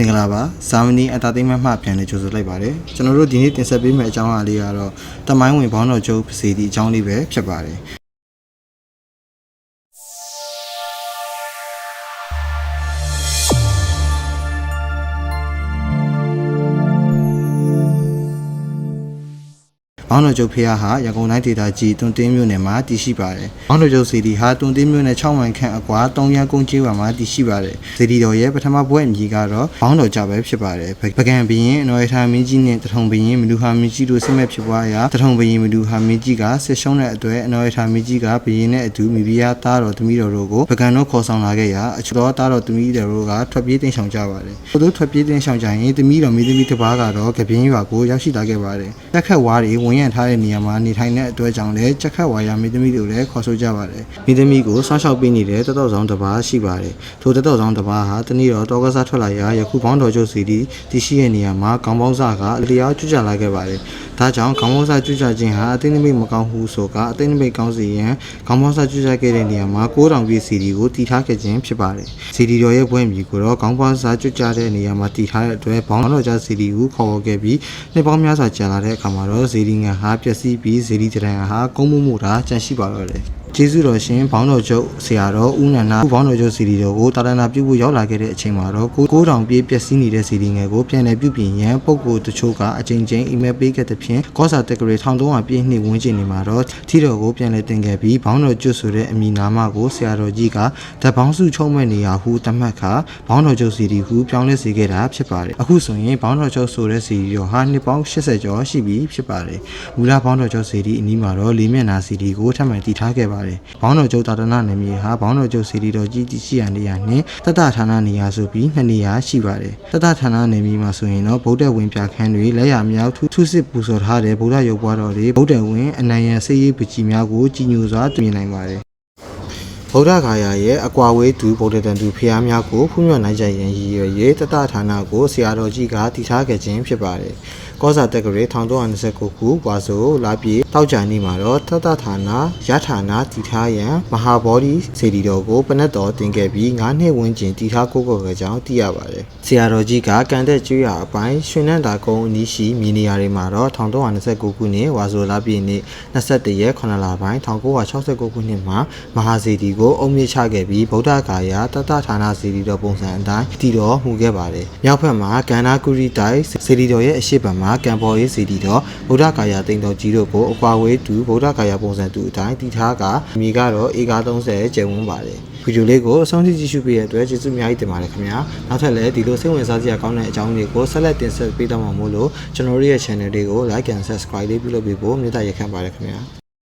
မင်္ဂလာပါဇာမနီအတာသိမ်းမမှပြန်လဲကြိုဆိုလိုက်ပါတယ်ကျွန်တော်တို့ဒီနေ့တင်ဆက်ပေးမယ့်အကြောင်းအရာလေးကတော့တမိုင်းဝင်ဘောင်းတော်ကျုပ်ပစီဒီအကြောင်းလေးပဲဖြစ်ပါတယ် ဘောင်းတော်ကျုပ်ဖះဟာရန်ကုန်တိုင်းဒေသကြီးတွန်တင်းမြို့နယ်မှာတည်ရှိပါတယ်။ဘောင်းတော်ကျုပ်စီဒီဟာတွန်တင်းမြို့နယ်6မိုင်ခန့်အကွာ3ရန်ကုန်ကျေးရွာမှာတည်ရှိပါတယ်။စီဒီတော်ရဲ့ပထမဘွဲ့အမည်ကတော့ဘောင်းတော်ကြပဲဖြစ်ပါတယ်။ပကံဘရင်အနော်ရထာမင်းကြီးနဲ့တထုံဘရင်မလူဟာမင်းကြီးတို့စစ်မဲ့ဖြစ်ပွားရာတထုံဘရင်မလူဟာမင်းကြီးကဆက်ရှုံးတဲ့အတွက်အနော်ရထာမင်းကြီးကဘရင်နဲ့အတူမိဖုရားသားတော်သမီးတော်တို့ကိုပကံတို့ခေါ်ဆောင်လာခဲ့ရာအချတော်သားတော်သမီးတော်တို့ကထွက်ပြေးတိမ်းရှောင်ကြပါတယ်။သူတို့ထွက်ပြေးတိမ်းရှောင်ကြရင်သမီးတော်မိသမီးတစ်ပါးကတော့ကပြင်းရွာကိုရောက်ရှိလာခဲ့ပါတယ်။တက်ခတ်ဝါးတွေဝင်ရထားတဲ့နေရာမှာနေထိုင်တဲ့အတွက်ကြောင့်လည်းချက်ခတ်ဝါရမိသမီးတို့လည်းခေါ်ဆိုကြပါတယ်။မိသမီးကိုဆောင်းလျှောက်ပေးနေတဲ့တတော်ဆောင်တစ်ပါးရှိပါတယ်။ထိုတတော်ဆောင်တစ်ပါးဟာတနည်းတော့တောကစားထွက်လာရာယခုဘောင်းတော်ကျုပ်စီတီတရှိရဲ့နေရာမှာခေါင်းပေါင်းစားကအလျားကျွကြလာခဲ့ပါတယ်။ ဒါကြောင့်ခေါင်းပေါင်းစားကျွကြခြင်းဟာအသိနှမိတ်မကောင်းဘူးဆိုကအသိနှမိတ်ကောင်းစီရန်ခေါင်းပေါင်းစားကျွကြခဲ့တဲ့နေရာမှာ9000ပြည့်စီတီကိုတည်ထားခဲ့ခြင်းဖြစ်ပါတယ်။စီတီတော်ရဲ့ဘွဲ့မြီကိုတော့ခေါင်းပေါင်းစားကျွကြတဲ့နေရာမှာတည်ထားတဲ့အတွက်ဘောင်းတော်ကျစီတီကိုခေါ်ဝေါ်ခဲ့ပြီးနှစ်ပေါင်းများစွာကြာလာတဲ့အခါမှာတော့ဇီဒီငန်ဟာပျက်စီးပြီးဇီဒီတရန်ဟာကုန်းမှုမှုတာကြန့်ရှိပါတော့တယ် ကျေးဇူးတော်ရှင်ဘောင်းတော်ချုပ်ဆရာတော်ဦးနန္ဒဦးဘောင်းတော်ချုပ်စီဒီတော်ကိုတာရဏပြုဖို့ရောက်လာခဲ့တဲ့အချိန်မှာတော့9000ပြည့်ပျက်စီးနေတဲ့စီဒီငယ်ကိုပြန်လည်ပြုပြင်ရန်ပုံကိုတချို့ကအချိန်ချင်းအီးမေးလ်ပေးခဲ့တဲ့ဖြင့်ကောစာတက်ကရီ1300ပြည့်နှစ်ဝန်းကျင်နေမှာတော့ထီတော်ကိုပြန်လည်တင်ခဲ့ပြီးဘောင်းတော်ကျွတ်ဆိုတဲ့အမည်နာမကိုဆရာတော်ကြီးကဓာတ်ပေါင်းစုချုံမဲ့နေရာဟုသတ်မှတ်ခါဘောင်းတော်ချုပ်စီဒီဟုပြောင်းလဲစေခဲ့တာဖြစ်ပါတယ်အခုဆိုရင်ဘောင်းတော်ချုပ်ဆိုတဲ့စီဒီတော်ဟာနှစ်ပေါင်း80ကျော်ရှိပြီဖြစ်ပါတယ်မူလဘောင်းတော်ချုပ်စီဒီအနီးမှာတော့လေးမျက်နှာစီဒီကိုထပ်မံတည်ထားခဲ့ပါတယ်ဘောင်းတော်ချုပ်တာတနာနယ်မြေဟာဘောင်းတော်ချုပ်စီဒီတော်ကြီးတည်ရှိရနေရာနှင့်တတဌာနနေရာဆိုပြီးနှစ်နေရာရှိပါတယ်တတဌာနနယ်မြေမှာဆိုရင်တော့ဗုဒ္ဓဝင်ပြခန်းတွေလက်ရမြောက်ထုစစ်ပူဇော်ထားတဲ့ဗုဒ္ဓရုပ်ပွားတော်တွေဗုဒ္ဓဝင်အနံရံစေးရေးပကြီးများကိုကြီးညိုစွာတွေ့မြင်နိုင်ပါတယ်ဗုဒ္ဓဂါယာရဲ့အကွာဝေးသူဗုဒ္ဓတန်သူဖျားများကိုဖူးမြော်နိုင်ကြရင်ရည်ရွယ်၍တတဌာနကိုဆရာတော်ကြီးကတည်ထားခဲ့ခြင်းဖြစ်ပါတယ်။ ကောဇာတက္ကရေ1329ခုဝါဆိုလာပြေတောက်ကြနေမှာတော့တတဌာနရဌာနတည်ထားရန်မဟာဗောဓိစေတီတော်ကိုပနတ်တော်တင်ခဲ့ပြီး9နှစ်ဝန်းကျင်တည်ထားကိုကိုကြကြောင်းသိရပါတယ်။ဆရာတော်ကြီးကကန်တဲ့ကျွော်အပိုင်းရွှေနန်းတာကုန်းအနီးရှိမြေနေရာတွေမှာတော့1329ခုနှစ်ဝါဆိုလာပြေနေ့21ရက်9လပိုင်း1969ခုနှစ်မှာမဟာစေတီကိုအုံမြင့်ချခဲ့ပြီးဗုဒ္ဓဂါယာတတဌာနစေတီတော်ပုံစံအတိုင်းတည်တော်မူခဲ့ပါတယ်။မြောက်ဘက်မှာကန္နာကုရီတိုင်းစေတီတော်ရဲ့အရှိတ်ဘက်မှာကံပေါ်ရေးစေတီတော်ဗုဒ္ဓဂါယာတိန်တော်ကြီးတို့ကိုအကွာဝေးတူဗုဒ္ဓဂါယာပုံစံတူအတိုင်းတည်ထားကမြေကတော့ဧက30ကျယ်ဝန်းပါတယ်။ဗီဒီယိုလေးကိုအဆုံးထိကြည့်ရှုပေးရတဲ့အတွက်ကျေးဇူးအများကြီးတင်ပါတယ်ခင်ဗျာနောက်ထပ်လည်းဒီလိုစိတ်ဝင်စားစရာကောင်းတဲ့အကြောင်းတွေကိုဆက်လက်တင်ဆက်ပေးတော့မှာမို့လို့ကျွန်တော်တို့ရဲ့ channel လေးကို like and subscribe လေးပြုလုပ်ပေးဖို့မေတ္တာရက်ခံပါတယ်ခင်ဗျာ